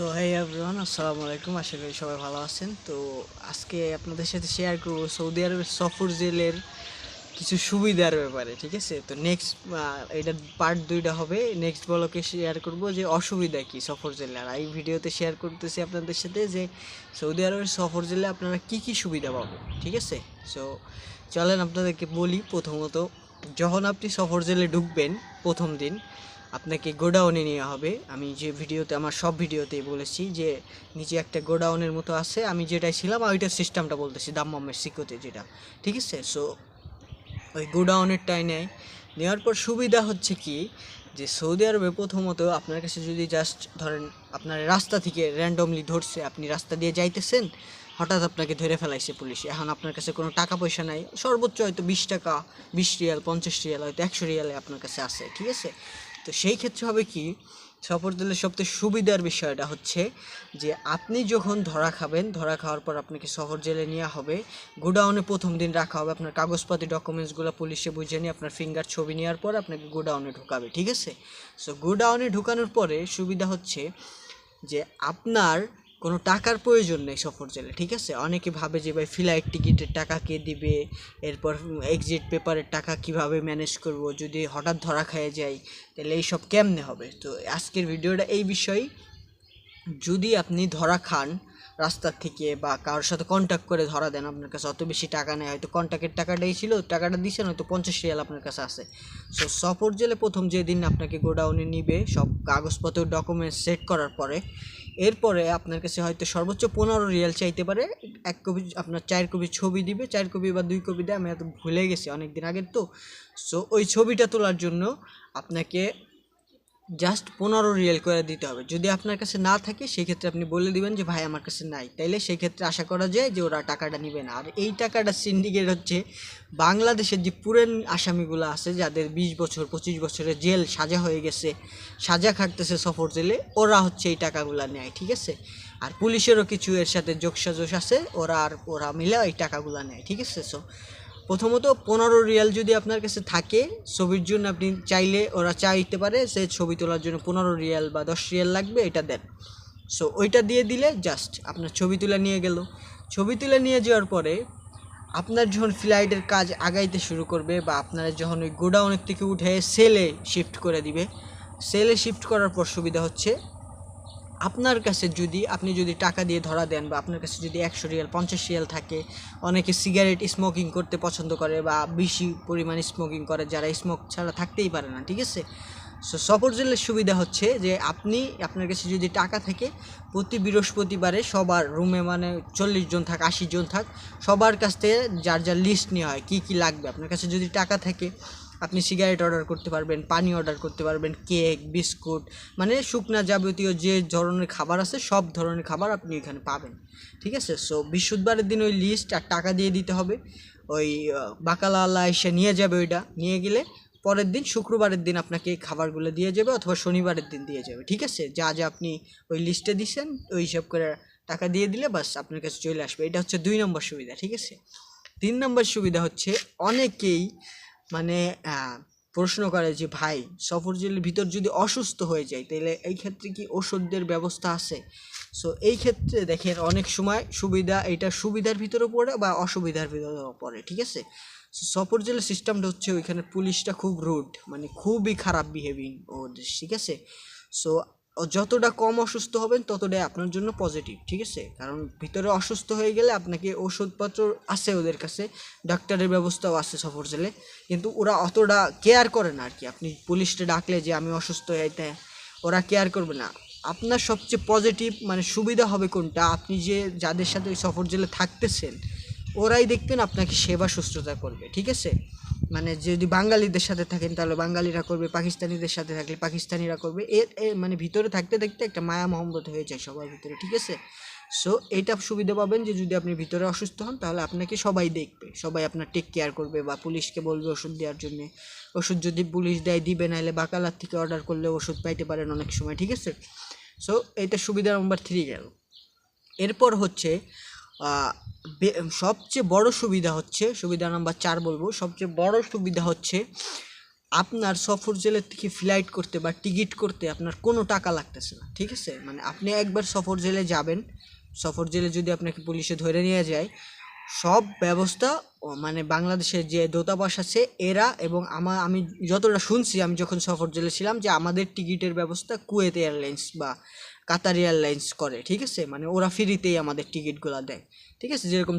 So hi everyone আসসালামু আলাইকুম আশা করি সবাই ভালো আছেন। তো, আজকে আপনাদের সাথে শেয়ার করব সৌদি আরবের সফর জেলের কিছু সুবিধার ব্যাপারে, ঠিক আছে? তো নেক্সট এটা পার্ট দুইটা হবে। নেক্সট ব্লকে শেয়ার করব যে অসুবিধা কি সফর জেলে। আর এই ভিডিওতে শেয়ার করতেছি আপনাদের সাথে যে সৌদি আরবের সফর জেলে আপনারা কি কি সুবিধা পাবেন, ঠিক আছে? সো চলেন আপনাদেরকে বলি প্রথমত, যখন আপনি সফর জেলে ঢুকবেন প্রথম দিন আপনাকে গোডাউনে নেওয়া হবে। আমি যে ভিডিওতে, আমার সব ভিডিওতেই বলেছি যে, নিচে একটা গোডাউনের মতো আছে। আমি যেটাই ছিলাম ওইটার সিস্টেমটা বলতেছি দাম্মামের সিকোতে যেটা। ঠিক আছে? সো ওই গোডাউনেরটাই নেয় নেওয়ার পর সুবিধা হচ্ছে কি? যে, সৌদি আরবে প্রথমত আপনার কাছে যদি জাস্ট ধরেন, আপনার রাস্তা থেকে র্যান্ডমলি ধরছে, আপনি রাস্তা দিয়ে যাইতেছেন, হঠাৎ আপনাকে ধরে ফেলাইছে পুলিশ। এখন আপনার কাছে কোনো টাকা পয়সা নাই। সর্বোচ্চ হয়তো বিশ টাকা, বিশ রিয়াল, পঞ্চাশ রিয়াল, হয়তো একশো রিয়ালে আপনার কাছে আছে। ঠিক আছে? তো সেই ক্ষেত্রে হবে কি, সফর দিলে সবচেয়ে সুবিধার বিষয়টা হচ্ছে যে আপনি যখন ধরা খাবেন, ধরা খাওয়ার পর আপনাকে শহর জেলে নেওয়া হবে। গোডাউনে প্রথম দিন রাখা হবে, আপনার কাগজপাতি ডকুমেন্টসগুলো পুলিশে বুঝে নিয়ে আপনার ফিঙ্গার ছবি নেওয়ার পর আপনাকে গোডাউনে ঢুকাবে, ঠিক আছে? সো গোডাউনে ঢুকানোর পরে সুবিধা হচ্ছে যে আপনার কোনো টাকার প্রয়োজন নেই সফর জেলে, ঠিক আছে? অনেকে ভাবে যে, ভাই ফ্লাইট টিকিটের টাকা কে দিবে? এরপর এক্সিট পেপারের টাকা কীভাবে ম্যানেজ করব? যদি হঠাৎ ধরা খেয়ে যাই, তাহলে এইসব কেমনে হবে? তো আজকের ভিডিওটা এই বিষয়ে যদি আপনি ধরা খান রাস্তার থেকে বা কারোর সাথে কন্ট্যাক্ট করে ধরা দেন আপনার কাছে। অত বেশি টাকা নেই। হয়তো কন্ট্যাক্টের টাকাটাই ছিল, টাকাটা দিয়েছেন হয়তো পঞ্চাশ রিয়াল আপনার কাছে আছে। সো সফর জেলে প্রথম যেদিন আপনাকে গোডাউনে নিবে, সব কাগজপত্র ডকুমেন্টস সেট করার পরে, এরপরে আপনার কাছে হয়তো সর্বোচ্চ পনেরো রিয়াল চাইতে পারে। এক কপি, আপনার চার কপি ছবি দিবে, চার কপি বা দুই কপি দেয় আমি এত ভুলে গেছি অনেক দিন আগের তো। সো ওই ছবিটা তোলার জন্য আপনাকে জাস্ট পনেরো রিয়েল করে দিতে হবে। যদি আপনার কাছে না থাকে সেই ক্ষেত্রে আপনি বলে দিবেন যে, ভাই, আমার কাছে নাই। তাইলে সেই ক্ষেত্রে আশা করা যায় যে, ওরা টাকাটা নেবে না। আর এই টাকাটা সিন্ডিকেট হচ্ছে বাংলাদেশের যে পুরান আসামিগুলো আছে, যাদের বিশ বছর, পঁচিশ বছরের জেল সাজা হয়ে গেছে, সাজা খাটতেছে সফর জেলে, ওরা হচ্ছে এই টাকাগুলো নেয়, ঠিক আছে? আর পুলিশেরও কিছু এর সাথে যোগসাজোশ আছে, ওরা আর ওরা মিলে এই টাকাগুলো নেয়, ঠিক আছে? সো প্রথমত পনেরো রিয়াল যদি আপনার কাছে থাকে, ছবির জন্য আপনি চাইলে ওরা চাইতে পারে সে ছবি তোলার জন্য পনেরো রিয়াল বা দশ রিয়াল লাগবে, এটা দেন। সো ওইটা দিয়ে দিলে জাস্ট আপনার ছবি তুলে নিয়ে গেল। ছবি তুলে নিয়ে যাওয়ার পরে আপনার যখন ফ্লাইটের কাজ আগাইতে শুরু করবে বা আপনারা যখন ওই গোডাউনের থেকে উঠে সেলে শিফট করে দিবে সেলে শিফট করার পর সুবিধা হচ্ছে আপনার কাছে যদি, আপনি যদি টাকা দিয়ে ধরা দেন বা আপনার কাছে যদি একশো রিয়াল, পঞ্চাশ রিয়াল থাকে, অনেকে সিগারেট স্মোকিং করতে পছন্দ করে বা বেশি পরিমাণ স্মোকিং করে, যারা স্মোক ছাড়া থাকতেই পারে না, ঠিক আছে? সো সফর জেলের সুবিধা হচ্ছে যে আপনি, আপনার কাছে যদি টাকা থাকে, প্রতি বৃহস্পতিবারে সবার রুমে মানে চল্লিশ জন থাক, আশি জন থাক, সবার কাছ থেকে যার যার লিস্ট নেওয়া হয়, কী কী লাগবে, আপনার কাছে যদি টাকা থাকে আপনি সিগারেট অর্ডার করতে পারবেন পানি অর্ডার করতে পারবেন কেক বিস্কুট মানে শুকনা যাবতীয় যে ধরনের খাবার আছে সব ধরনের খাবার আপনি এখানে পাবেন। ঠিক আছে? সো বৃহস্পতিবারের দিন ওই লিস্ট আর টাকা দিয়ে দিতে হবে। ওই আহ, এসে নিয়ে যাবে ওইটা। নিয়ে গেলে পরের দিন শুক্রবারের দিন আপনাকে এই খাবারগুলো দিয়ে যাবে অথবা শনিবারের দিন দিয়ে যাবে। ঠিক আছে? যা যা আপনি ওই লিস্টে দিচ্ছেন ওই হিসাব করে টাকা দিয়ে দিলে বাস আপনার কাছে চলে আসবে। এটা হচ্ছে দুই নম্বর সুবিধা। ঠিক আছে? তিন নম্বর সুবিধা হচ্ছে অনেকেই মানে প্রশ্ন করে যে, ভাই সফর জেলের ভিতর যদি অসুস্থ হয়ে যায় তাহলে এই ক্ষেত্রে কি ওষুধের ব্যবস্থা আছে? সো এই ক্ষেত্রে দেখেন, অনেক সময় সুবিধা এটা সুবিধার ভিতরে পড়ে বা অসুবিধার ভিতরেও পড়ে, ঠিক আছে? সফর জেলের সিস্টেমটা হচ্ছে ওইখানে পুলিশটা খুব রুড মানে খুবই খারাপ বিহেভিং ওদের, ঠিক আছে? সো যতটা কম অসুস্থ হবেন, ততটাই আপনার জন্য পজিটিভ ঠিক আছে? কারণ ভিতরে অসুস্থ হয়ে গেলে আপনাকে ওষুধপত্র আছে ওদের কাছে, ডাক্তারের ব্যবস্থাও আছে সফর জেলে, কিন্তু ওরা অতটা কেয়ার করে না আর কি আপনি পুলিশটা ডাকলে যে আমি অসুস্থ হইতে ওরা কেয়ার করবে না। আপনার সবচেয়ে পজিটিভ মানে সুবিধা হবে কোনটা? আপনি যে যাদের সাথে ওই সফর জেলে থাকতেছেন, ওরাই দেখবেন আপনাকে সেবা শুশ্রূষা করবে, ঠিক আছে? মানে যদি বাঙালিদের সাথে থাকেন, তাহলে বাঙালিরা করবে, পাকিস্তানিদের সাথে থাকলে পাকিস্তানিরা করবে। এ মানে ভিতরে থাকতে থাকতে একটা মায়া মহব্বত হয়ে যায় সবার ভিতরে, ঠিক আছে? সো এইটা সুবিধা পাবেন যে যদি আপনি ভিতরে অসুস্থ হন, তাহলে আপনাকে সবাই দেখবে, সবাই আপনার টেক কেয়ার করবে বা পুলিশকে বলবে ওষুধ দেওয়ার জন্য। ওষুধ যদি পুলিশ দেয়, দিবে নাহলে বাকালার থেকে অর্ডার করলে ওষুধ পাইতে পারেন অনেক সময়, ঠিক আছে? সো এইটা সুবিধা নম্বর থ্রি গেল। এরপর হচ্ছে সবচেয়ে বড় সুবিধা হচ্ছে, সুবিধা নাম্বার চার বলব, সবচেয়ে বড় সুবিধা হচ্ছে আপনার সফর জেলের থেকে ফ্লাইট করতে বা টিকিট করতে আপনার কোনো টাকা লাগতেছে না, ঠিক আছে? মানে আপনি একবার সফর জেলে যাবেন, সফর জেলে যদি আপনাকে পুলিশে ধরে নিয়ে যায়, সব ব্যবস্থা মানে বাংলাদেশের যে দূতাবাস আছে, এরা এবং আমার আমি যতটা শুনছি, আমি যখন সফর জেলে ছিলাম যে আমাদের টিকিটের ব্যবস্থা কুয়েত এয়ারলাইন্স বা কাতার এয়ারলাইন্স করে, ঠিক আছে? মানে ওরা ফ্রিতেই আমাদের টিকিটগুলো দেয়, ঠিক আছে? যেরকম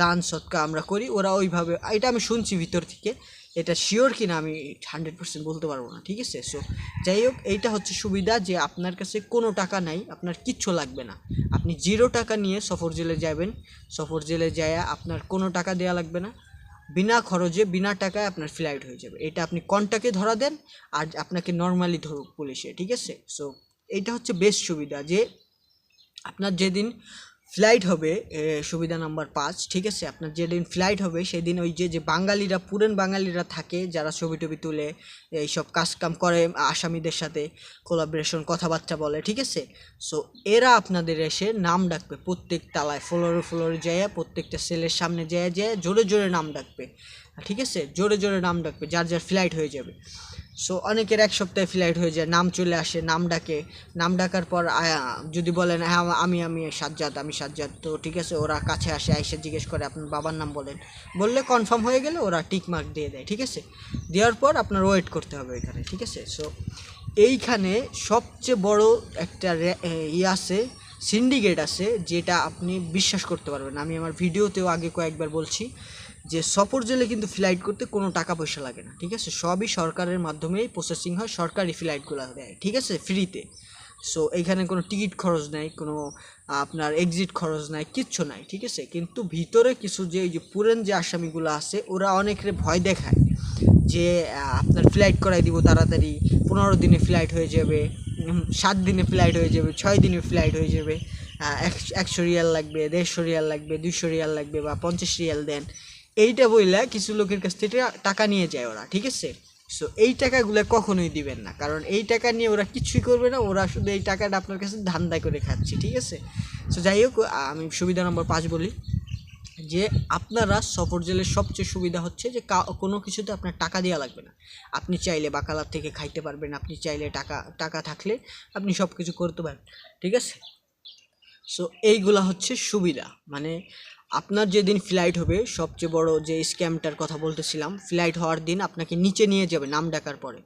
দান সৎকা আমরা করি, ওরা ওইভাবে, এটা আমি শুনছি ভিতর থেকে, এটা শিওর কিনা আমি হান্ড্রেড পার্সেন্ট বলতে পারব না, ঠিক আছে? সো যাই হোক, এইটা হচ্ছে সুবিধা যে আপনার কাছে কোনো টাকা নাই, আপনার কিচ্ছু লাগবে না। আপনি জিরো টাকা নিয়ে সফর জেলে যাবেন, সফর জেলে যায় আপনার কোনো টাকা দেওয়া লাগবে না। বিনা খরচে, বিনা টাকায় আপনার ফ্লাইট হয়ে যাবে। এটা আপনি কন্টাকে ধরা দেন, আর আপনাকে নর্মালি ধরুক পুলিশে, ঠিক আছে? সো এইটা হচ্ছে বেস্ট সুবিধা যে আপনার যেদিন ফ্লাইট হবে সুবিধা নাম্বার পাঁচ, ঠিক আছে? আপনার যেদিন ফ্লাইট হবে, সেদিন ওই যে যে বাঙালিরা, পুরেন বাঙালিরা থাকে, যারা ছবি টবি তুলে, এইসব কাজকাম করে, আসামিদের সাথে কোলাবরেশন কথাবার্তা বলে, ঠিক আছে? সো এরা আপনাদের এসে নাম ডাকবে, প্রত্যেক তালায়, ফ্লোরে ফ্লোরে যায় প্রত্যেকটা সেলের সামনে যায় যায় জোরে জোরে নাম ডাকবে, ঠিক আছে? জোরে জোরে নাম ডাকবে, যার যার ফ্লাইট হয়ে যাবে। সো অনেকের এক সপ্তাহে ফ্লাইট হয়ে যায়, নাম চলে আসে, নাম ডাকে। নাম ডাকার পর যদি বলেন হ্যাঁ আমি আমি সাজ্জাদ আমি সাজ্জাদ। তো ঠিক আছে, ওরা কাছে আসে, আইসে জিজ্ঞেস করে, আপনার বাবার নাম বলেন। বললে কনফার্ম হয়ে গেলে ওরা টিক মার্ক দিয়ে দেয়, ঠিক আছে? দেওয়ার পর আপনার ওয়েট করতে হবে ওইখানে ঠিক আছে? সো এইখানে সবচেয়ে বড় একটা ই আছে সিন্ডিকেট আছে, যেটা আপনি বিশ্বাস করতে পারবেন আমি আমার ভিডিওতেও আগে কয়েকবার বলছি। যে সফর জেলে কিন্তু ফ্লাইট করতে কোনো টাকা পয়সা লাগে না, ঠিক আছে? সবই সরকারের মাধ্যমেই প্রসেসিং হয়, সরকারি ফ্লাইটগুলো দেয়, ঠিক আছে? ফ্রিতে সো এইখানে কোনো টিকিট খরচ নাই, কোনো আপনার এক্সিট খরচ নাই, কিচ্ছু নাই, ঠিক আছে? কিন্তু ভিতরে কিছু যে ওই যে পুরেন যে আসামিগুলো আছে, ওরা অনেকের ভয় দেখায় যে আপনার ফ্লাইট করাই দিব তাড়াতাড়ি, পনেরো দিনে ফ্লাইট হয়ে যাবে সাত দিনে ফ্লাইট হয়ে যাবে, ছয় দিনে ফ্লাইট হয়ে যাবে একশো রিয়াল লাগবে, দেড়শো রিয়াল লাগবে, দুইশো রিয়াল লাগবে বা পঞ্চাশ রিয়াল দেন এইটা বইলা কিছু লোকের কাছ থেকে টাকা নিয়ে যায় ওরা, ঠিক আছে? সো এই টাকাগুলো কখনোই দিবেন না, কারণ এই টাকা নিয়ে ওরা কিছুই করবে না, ওরা শুধু এই টাকাটা আপনার কাছে ধান্দা করে খাচ্ছে, ঠিক আছে? সো যাই হোক, আমি সুবিধা নম্বর পাঁচ বলি, যে আপনারা সফর জেলের সবচেয়ে সুবিধা হচ্ছে যে কোনো কিছুতে আপনার টাকা দেওয়া লাগবে না। আপনি চাইলে বাকালার থেকে খাইতে পারবেন, আপনি চাইলে টাকা টাকা থাকলে আপনি সব কিছু করতে পারেন, ঠিক আছে? সো এইগুলা হচ্ছে সুবিধা মানে আপনার যেদিন ফ্লাইট হবে, সবচেয়ে বড় যে স্ক্যামটার কথা বলতেছিলাম ফ্লাইট হওয়ার দিন আপনাকে নিচে নিয়ে যাবে, নাম ডাকার পরে।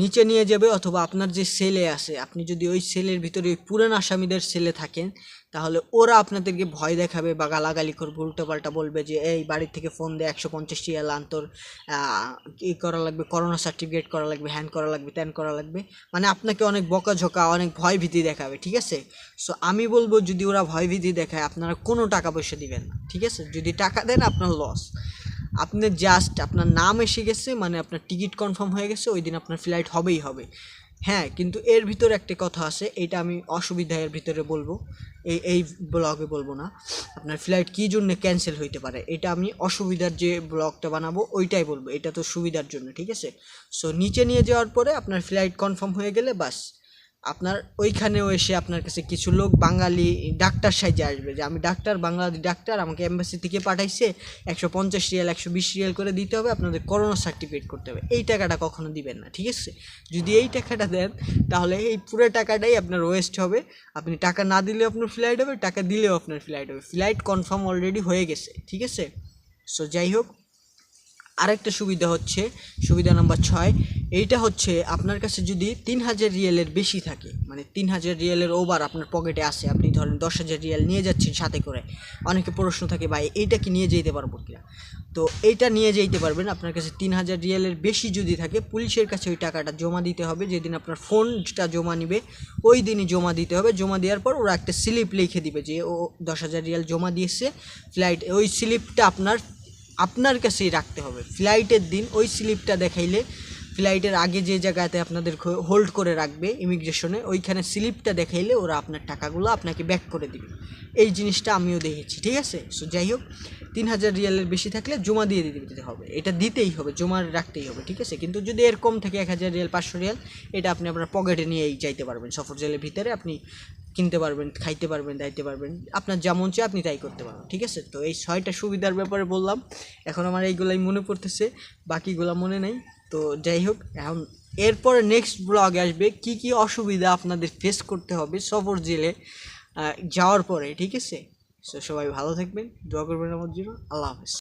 নিচে নিয়ে যাবে অথবা আপনার যে সেলে আছে, আপনি যদি ওই সেলের ভিতরে ওই পুরান আসামিদের সেলে থাকেন, তাহলে ওরা আপনাদেরকে ভয় দেখাবে বা গালাগালি করবে, উল্টোপাল্টা বলবে যে, এই বাড়ির থেকে ফোন দিয়ে একশো পঞ্চাশ টিয়াল আন্তর ই করা লাগবে করোনা সার্টিফিকেট করা লাগবে হ্যান করা লাগবে ত্যান করা লাগবে। মানে আপনাকে অনেক বকাঝকা, অনেক ভয় ভীতি দেখাবে, ঠিক আছে? সো আমি বলব যদি ওরা ভয় ভীতি দেখায়, আপনারা কোনো টাকা পয়সা দিবেন না, ঠিক আছে? যদি টাকা দেন, আপনার লস আপনি জাস্ট আপনার নাম এসে গেছে মানে আপনার টিকিট কনফার্ম হয়ে গেছে, ওই দিন আপনার ফ্লাইট হবেই হবে। হ্যাঁ কিন্তু এর ভিতরে একটা কথা আছে, এটা আমি অসুবিধা এর ভিতরে বলব, এই এই ব্লগে বলব না। আপনার ফ্লাইট কী জন্য ক্যান্সেল হইতে পারে, এটা আমি অসুবিধার যে ব্লগটা বানাবো, ওইটাই বলব, এটা তো সুবিধার জন্য, ঠিক আছে? সো নিচে নিয়ে যাওয়ার পরে আপনার ফ্লাইট কনফার্ম হয়ে গেলে, বাস। আপনার ওইখানেও এসে আপনার কাছে কিছু লোক বাঙালি ডাক্তার সাইজে আসবে যে, আমি ডাক্তার, বাংলাদেশ ডাক্তার, আমাকে এম্বাসি থেকে পাঠাইছে, একশো পঞ্চাশ রিয়াল, একশো বিশ রিয়াল করে দিতে হবে, আপনাদের করোনা সার্টিফিকেট করতে হবে। এই টাকাটা কখনো দিবেন না, ঠিক আছে? যদি এই টাকাটা দেন, তাহলে এই পুরো টাকাটাই আপনার ওয়েস্ট হবে। আপনি টাকা না দিলেও আপনার ফ্লাইট হবে, টাকা দিলেও আপনার ফ্লাইট হবে। ফ্লাইট কনফার্ম অলরেডি হয়ে গেছে, ঠিক আছে? সো যাই হোক আরেকটা সুবিধা হচ্ছে, সুবিধা নাম্বার ছয়, এইটা হচ্ছে আপনার কাছে যদি তিন হাজার রিয়েলের বেশি থাকে মানে তিন হাজার রিয়েলের ওভার আপনার পকেটে আসে, আপনি ধরেন দশ হাজার রিয়েল নিয়ে যাচ্ছেন সাথে করে, অনেকে প্রশ্ন থাকে, ভাই, এইটা কি নিয়ে যেতে পারব কিনা? তো এইটা নিয়ে যেতে পারবেন, আপনার কাছে তিন হাজার রিয়েলের বেশি যদি থাকে, পুলিশের কাছে ওই টাকাটা জমা দিতে হবে, যেদিন আপনার ফোনটা জমা নিবে, ওই দিনই জমা দিতে হবে, জমা দেওয়ার পর ওরা একটা স্লিপ লিখে দিবে যে, ও, দশ হাজার রিয়াল জমা দিয়েছে, ফ্লাইট, ওই স্লিপটা আপনার আপনার কাছেই রাখতে হবে। ফ্লাইটের দিন ওই স্লিপটা দেখাইলে ফ্লাইটের আগে যে জায়গাতে আপনাদের হোল্ড করে রাখবে ইমিগ্রেশনে, ওইখানে স্লিপটা দেখাইলে ওরা আপনার টাকাগুলো আপনাকে ব্যাক করে দিবে। এই জিনিসটা আমিও দেখেছি, ঠিক আছে? সো যাই হোক, তিন হাজার রিয়ালের বেশি থাকলে জমা দিয়ে দিতে হবে। এটা দিতেই হবে জমা রাখতেই হবে, ঠিক আছে? কিন্তু যদি এর কম থাকে এক হাজার রিয়াল, পাঁচশো রিয়াল, এটা আপনি আপনার পকেটে নিয়েই যাইতে পারবেন। সফর জেলের ভিতরে আপনি কিনতে পারবেন, খাইতে পারবেন, দাইতে পারবেন। আপনার যেমন চাই আপনি তাই করতে পারবেন, ঠিক আছে? তো এই ছয়টা সুবিধার ব্যাপারে বললাম। এখন আমার এইগুলাই মনে পড়তেছে, বাকিগুলো মনে নেই। তো যাই হোক, এখন এরপরে নেক্সট ব্লগ আসবে, কি কি অসুবিধা আপনাদের ফেস করতে হবে সফর জেলে যাওয়ার পরে, ঠিক আছে? তো সবাই ভালো থাকবেন, দোয়া করবেন আমার জন্য, আল্লাহ হাফেজ।